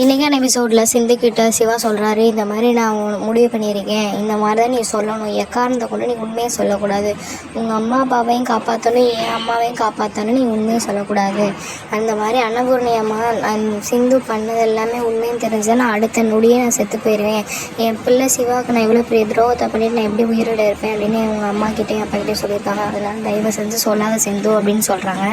இன்றைக்கான எபிசோடில் சிந்துக்கிட்ட சிவா சொல்கிறாரு இந்த மாதிரி நான் முடிவு பண்ணியிருக்கேன். இந்த மாதிரி தான் நீ சொல்லணும். எக்காரணத்தை கொண்டு நீ உண்மையை சொல்லக்கூடாது. உங்கள் அம்மா அப்பாவையும் காப்பாற்றணும் என் அம்மாவையும் காப்பாற்றணும் நீ உண்மையை சொல்லக்கூடாது. அந்த மாதிரி அன்னபூர்ணியம்மா நான் சிந்து பண்ணது எல்லாமே உண்மையும் தெரிஞ்சா நான் அடுத்த நொடியே நான் செத்து போயிடுவேன் என் பிள்ளை சிவாவுக்கு நான் எவ்வளோ பெரிய துரோகத்தை பண்ணிட்டு நான் எப்படி உயிரோட இருப்பேன் அப்படின்னு உங்கள் அம்மா கிட்டேயும் அப்பா கிட்டேயும் சொல்லியிருக்காங்க. அதனால தயவு செஞ்சு சொல்லாத சிந்து அப்படின்னு சொல்கிறாங்க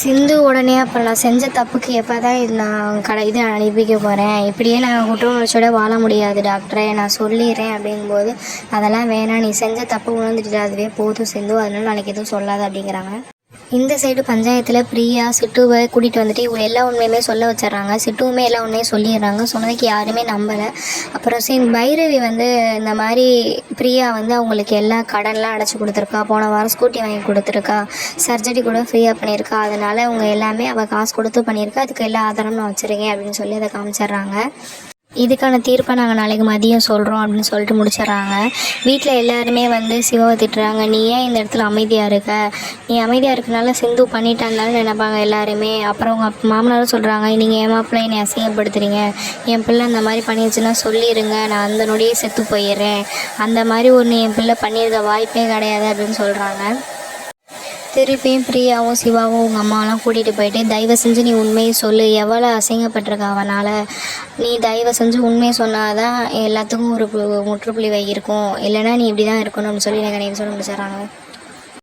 சிந்து உடனே அப்போ நான் செஞ்ச தப்புக்கு எப்போ தான் இது நான் கடை இது அனுப்பிக்க போகிறேன் இப்படியே நான் குற்ற உணர்ச்சியோட வாழ முடியாது டாக்டரை நான் சொல்லிடுறேன் அப்படிங்கும்போது அதெல்லாம் வேணாம். நீ செஞ்ச தப்பு உணர்ந்துட்டு அதுவே போதும் சிந்து. அதனால நாளைக்கு எதுவும் சொல்லாது அப்படிங்கிறாங்க. இந்த சைடு பஞ்சாயத்தில் பிரியா சிட்டுவை கூட்டிகிட்டு வந்துட்டு இவங்க எல்லா உண்மையுமே சொல்ல வச்சிடுறாங்க. சிட்டுவுமே எல்லா உண்மையும் சொல்லிடுறாங்க. சொன்னதுக்கு யாருமே நம்பலை. அப்புறம் சரி பைரவி வந்து இந்த மாதிரி பிரியா வந்து அவங்களுக்கு எல்லா கடன்லாம் அடைச்சி கொடுத்துருக்கா. போன வாரம் ஸ்கூட்டி வாங்கி கொடுத்துருக்கா. சர்ஜரி கூட ஃப்ரீயாக பண்ணியிருக்கா. அதனால் அவங்க எல்லாமே அவள் காசு கொடுத்து பண்ணியிருக்கா. அதுக்கு எல்லா ஆதாரமும் நான் வச்சுருக்கேன் அப்படின்னு சொல்லி அதை காமிச்சிடுறாங்க. இதுக்கான தீர்ப்பை நாங்கள் நாளைக்கு மதியம் சொல்கிறோம் அப்படின்னு சொல்லிட்டு முடிச்சிடுறாங்க. வீட்டில் எல்லாருமே வந்து சிவாவை திட்டுறாங்க. நீ ஏன் இந்த இடத்துல அமைதியாக இருக்க? நீ அமைதியாக இருக்கனால சிந்து பண்ணிட்டான்னு நினைப்பாங்க எல்லாருமே. அப்புறம் உங்கள் மாமனாரும் சொல்கிறாங்க நீங்கள் என் மாப்பிள்ளை என்னை அசிங்கப்படுத்துறீங்க. என் பிள்ளை அந்த மாதிரி பண்ணிடுச்சுன்னா சொல்லிடுங்க நான் அந்த நொடியே செத்து போயிடுறேன். அந்த மாதிரி ஒன்று என் பிள்ளை பண்ணியிருக்க வாய்ப்பே கிடையாது அப்படின்னு சொல்கிறாங்க திருப்பியும் பிரியாவும் சிவாவும் உங்கள் அம்மாவெல்லாம் கூட்டிகிட்டு போயிட்டு தயவு செஞ்சு நீ உண்மையை சொல்லு. எவ்வளோ அசிங்கப்பட்டிருக்க அவனால். நீ தயவு செஞ்சு உண்மையை சொன்னாதான் எல்லாத்துக்கும் ஒரு பு- முற்றுப்புள்ளி வை இருக்கும் இல்லைன்னா நீ இப்படி தான் இருக்கணும்னு சொல்லி எனக்கு நினைவு சொல்ல முடிச்சிடுறாங்க